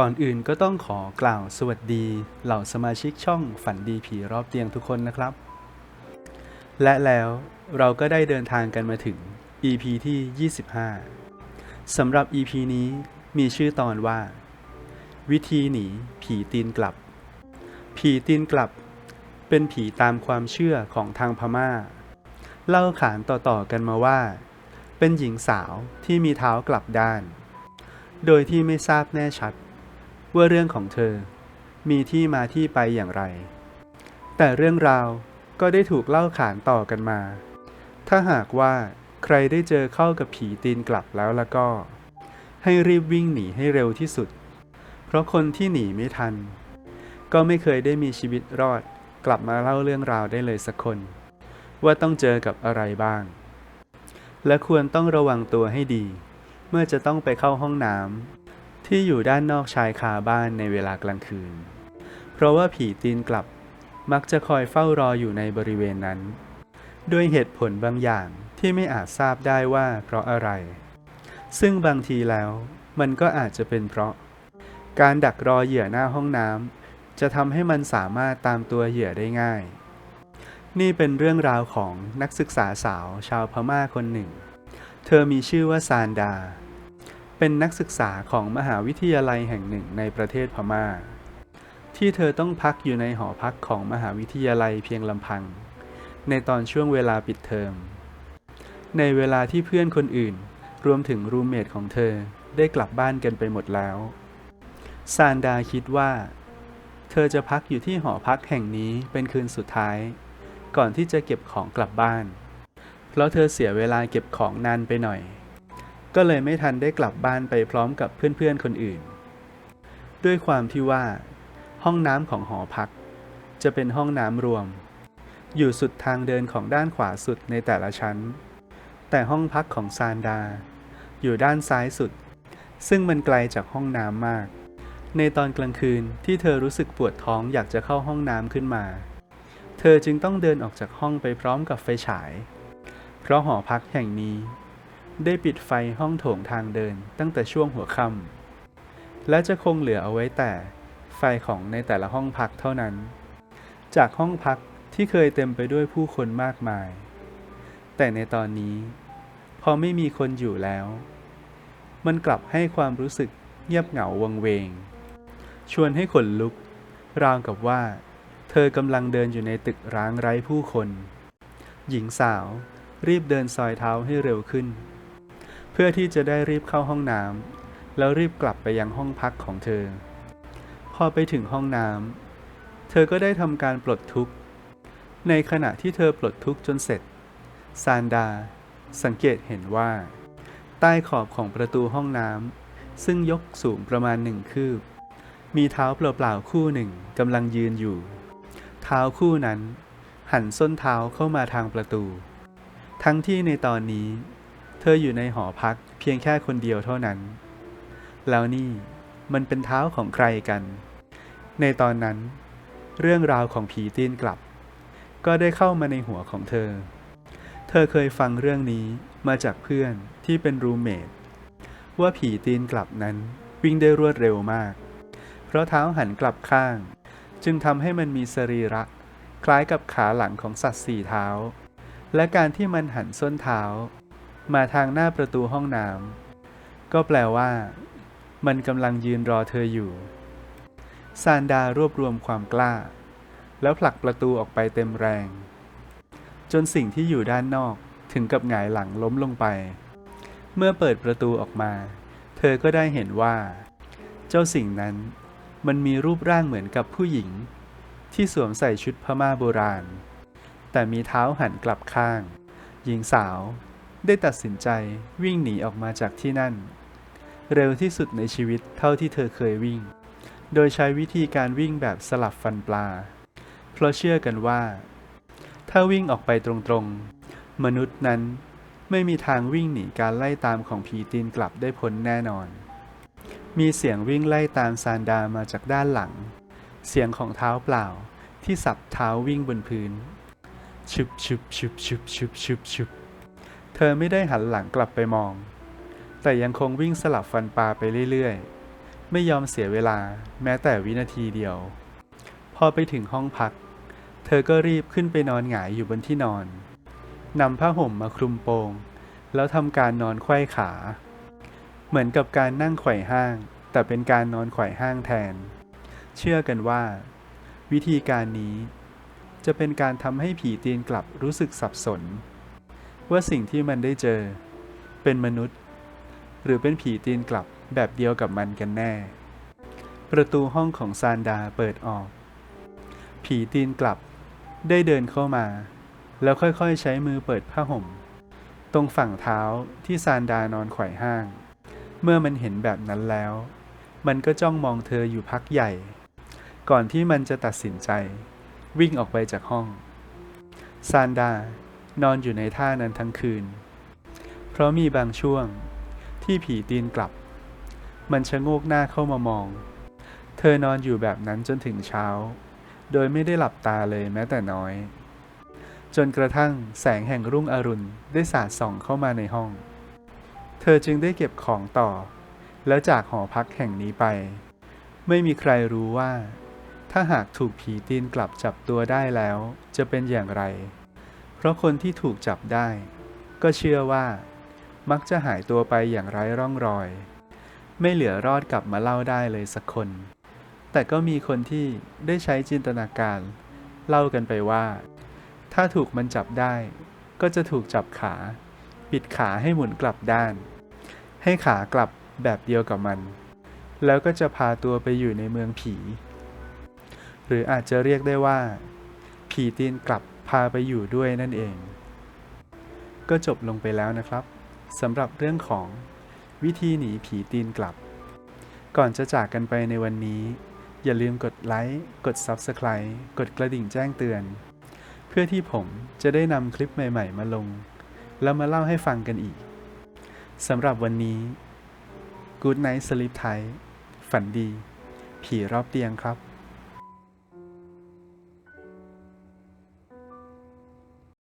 ก่อนอื่นก็ต้องขอกล่าวสวัสดี เหล่าสมาชิกช่องฝันดีผีรอบเตียงทุกคนนะครับ และแล้วเราก็ได้เดินทางกันมาถึง EP ที่ 25 สำหรับ EP นี้มีชื่อตอนว่า วิธีหนีผีตีนกลับ ผีตีนกลับ เป็นผีตามความเชื่อของทางพม่า เล่าขานต่อๆกันมาว่า เป็นหญิงสาวที่มีเท้ากลับด้าน โดยที่ไม่ทราบแน่ชัด ว่าเรื่องของเธอ มีที่มาที่ไปอย่างไร แต่เรื่องราวก็ได้ถูกเล่าขานต่อกันมา ถ้าหากว่าใครได้เจอเข้ากับผีตีนกลับแล้วแล้วก็ ให้รีบวิ่งหนีให้เร็วที่สุด เพราะคนที่หนีไม่ทัน ก็ไม่เคยได้มีชีวิตรอดกลับมาเล่าเรื่องราวได้เลยสักคน ว่าต้องเจอกับอะไรบ้าง และควรต้องระวังตัวให้ดี เมื่อจะต้องไปเข้าห้องน้ำ ที่อยู่ด้านนอกชายคาบ้านในเวลากลางคืน เพราะว่าผีตีนกลับมักจะคอยเฝ้ารออยู่ในบริเวณนั้น ด้วยเหตุผลบางอย่างที่ไม่อาจทราบได้ว่าเพราะอะไร ซึ่งบางทีแล้วมันก็อาจจะเป็นเพราะ การดักรอเหยื่อหน้าห้องน้ำจะทำให้มันสามารถตามตัวเหยื่อได้ง่าย นี่เป็นเรื่องราวของนักศึกษาสาวชาวพม่าคนหนึ่ง เธอมีชื่อว่าซานดา เป็นนักศึกษาของมหาวิทยาลัยแห่งหนึ่งในประเทศพม่า ที่เธอต้องพักอยู่ในหอพักของมหาวิทยาลัยเพียงลำพัง ในตอนช่วงเวลาปิดเทอม ในเวลาที่เพื่อนคนอื่น รวมถึงรูมเมทของเธอได้กลับบ้านกันไปหมดแล้วซานดาคิดว่า เธอจะพักอยู่ที่หอพักแห่งนี้เป็นคืนสุดท้าย ก่อนที่จะเก็บของกลับบ้าน เพราะเธอเสียเวลาเก็บของนานไปหน่อย ก็เลยไม่ทันได้กลับบ้านไปพร้อมกับเพื่อนๆคนอื่น ด้วยความที่ว่า ห้องน้ำของหอพัก จะเป็นห้องน้ำรวม อยู่สุดทางเดินของด้านขวาสุดในแต่ละชั้น แต่ห้องพักของซานดา อยู่ด้านซ้ายสุด ซึ่งมันไกลจากห้องน้ำมาก ในตอนกลางคืนที่เธอรู้สึกปวดท้องอยากจะเข้าห้องน้ำขึ้นมา เธอจึงต้องเดินออกจากห้องไปพร้อมกับไฟฉาย เพราะหอพักแห่งนี้ ได้ปิดไฟห้องโถงทางเดินตั้งแต่ช่วงหัวค่ำและจะคงเหลือเอาไว้แต่ไฟของในแต่ละห้องพักเท่านั้น จากห้องพักที่เคยเต็มไปด้วยผู้คนมากมาย แต่ในตอนนี้ พอไม่มีคนอยู่แล้ว มันกลับให้ความรู้สึกเงียบเหงาวังเวง ชวนให้ขนลุก ราวกับว่า เธอกำลังเดินอยู่ในตึกร้างไร้ผู้คน หญิงสาวรีบเดินซอยเท้าให้เร็วขึ้น เพื่อที่จะได้รีบเข้าห้องน้ำแล้วรีบกลับไปยังห้องพักของเธอ พอไปถึงห้องน้ำเธอก็ได้ทำการปลดทุกข์ ในขณะที่เธอปลดทุกข์จนเสร็จ ซานดา สังเกตเห็นว่า ใต้ขอบของประตูห้องน้ำซึ่งยกสูงประมาณหนึ่งคืบ มีเท้าเปล่าๆคู่หนึ่งกำลังยืนอยู่ เท้าคู่นั้น หันส้นเท้าเข้ามาทางประตู ทั้งที่ในตอนนี้ เธออยู่ในหอพักเพียงแค่คนเดียวเท่านั้น แล้วนี่มันเป็นเท้าของใครกัน ในตอนนั้น เรื่องราวของผีตีนกลับ ก็ได้เข้ามาในหัวของเธอ เธอเคยฟังเรื่องนี้มาจากเพื่อนที่เป็นรูเมทว่าผีตีนกลับนั้นวิ่งได้รวดเร็วมาก เพราะเท้าหันกลับข้าง จึงทำให้มันมีสรีระ คล้ายกับขาหลังของสัตว์สี่เท้า และการที่มันหันส้นเท้า มาทางหน้าประตูห้องน้ำก็แปลว่า มันกำลังยืนรอเธออยู่ ซานดารวบรวมความกล้า แล้วผลักประตูออกไปเต็มแรง จนสิ่งที่อยู่ด้านนอกถึงกับหงายหลังล้มลงไป เมื่อเปิดประตูออกมา เธอก็ได้เห็นว่า เจ้าสิ่งนั้นมันมีรูปร่างเหมือนกับผู้หญิง ที่สวมใส่ชุดพม่าโบราณ แต่มีเท้าหันกลับข้าง หญิงสาว ได้ตัดสินใจวิ่งหนีออกมาจากที่นั่น เร็วที่สุดในชีวิตเท่าที่เธอเคยวิ่ง โดยใช้วิธีการวิ่งแบบสลับฟันปลา เพราะเชื่อกันว่า ถ้าวิ่งออกไปตรงๆ มนุษย์นั้นไม่มีทางวิ่งหนีการไล่ตามของผีตีนกลับได้พ้นแน่นอน มีเสียงวิ่งไล่ตามซานดามาจากด้านหลัง เสียงของเท้าเปล่าที่สับเท้าวิ่งบนพื้นชุบชุบชุบชุบชุบชุบชุบ เธอไม่ได้หันหลังกลับไปมอง แต่ยังคงวิ่งสลับฟันปลาไปเรื่อยๆ ไม่ยอมเสียเวลาแม้แต่วินาทีเดียว พอไปถึงห้องพัก เธอก็รีบขึ้นไปนอนหงายอยู่บนที่นอนนำผ้าห่มมาคลุมโปง แล้วทำการนอนไขว้ขา เหมือนกับการนั่งไขว่ห้าง แต่เป็นการนอนไขว่ห้างแทน เชื่อกันว่า วิธีการนี้ จะเป็นการทำให้ผีตีนกลับรู้สึกสับสน ว่าสิ่งที่มันได้เจอ เป็นมนุษย์ หรือเป็นผีตีนกลับแบบเดียวกับมันกันแน่ ประตูห้องของซานดาเปิดออก ผีตีนกลับ ได้เดินเข้ามา แล้วค่อยๆใช้มือเปิดผ้าห่ม ตรงฝั่งเท้าที่ซานดานอนไขว่ห้าง เมื่อมันเห็นแบบนั้นแล้ว มันก็จ้องมองเธออยู่พักใหญ่ ก่อนที่มันจะตัดสินใจ วิ่งออกไปจากห้องซานดา นอนอยู่ในท่านั้นทั้งคืน เพราะมีบางช่วงที่ผีตีนกลับ มันชะโงกหน้าเข้ามามอง เธอนอนอยู่แบบนั้นจนถึงเช้า โดยไม่ได้หลับตาเลยแม้แต่น้อย จนกระทั่งแสงแห่งรุ่งอรุณได้สาดส่องเข้ามาในห้อง เธอจึงได้เก็บของต่อ แล้วจากหอพักแห่งนี้ไป ไม่มีใครรู้ว่า ถ้าหากถูกผีตีนกลับจับตัวได้แล้ว จะเป็นอย่างไร ราะคนที่ถูกจับได้ ก็เชื่อว่า มักจะหายตัวไปอย่างไร้ร่องรอย ไม่เหลือรอดกลับมาเล่าได้เลยสักคน แต่ก็มีคนที่ได้ใช้จินตนาการ เล่ากันไปว่า ถ้าถูกมันจับได้ ก็จะถูกจับขา ปิดขาให้หมุนกลับด้าน ให้ขากลับแบบเดียวกับมัน แล้วก็จะพาตัวไปอยู่ในเมืองผี หรืออาจจะเรียกได้ว่า ผีตีนกลับ พาไปอยู่ด้วยนั่นเอง ก็จบลงไปแล้วนะครับสำหรับเรื่องของวิธีหนีผีตีนกลับ ก่อนจะจากกันไปในวันนี้ อย่าลืมกดไลค์ กด Subscribe กดกระดิ่งแจ้งเตือน เพื่อที่ผมจะได้นำคลิปใหม่ ๆ มาลง แล้วมาเล่าให้ฟังกันอีกสำหรับวันนี้ Good Night Sleep Tight ฝันดี ผีรอบเตียงครับ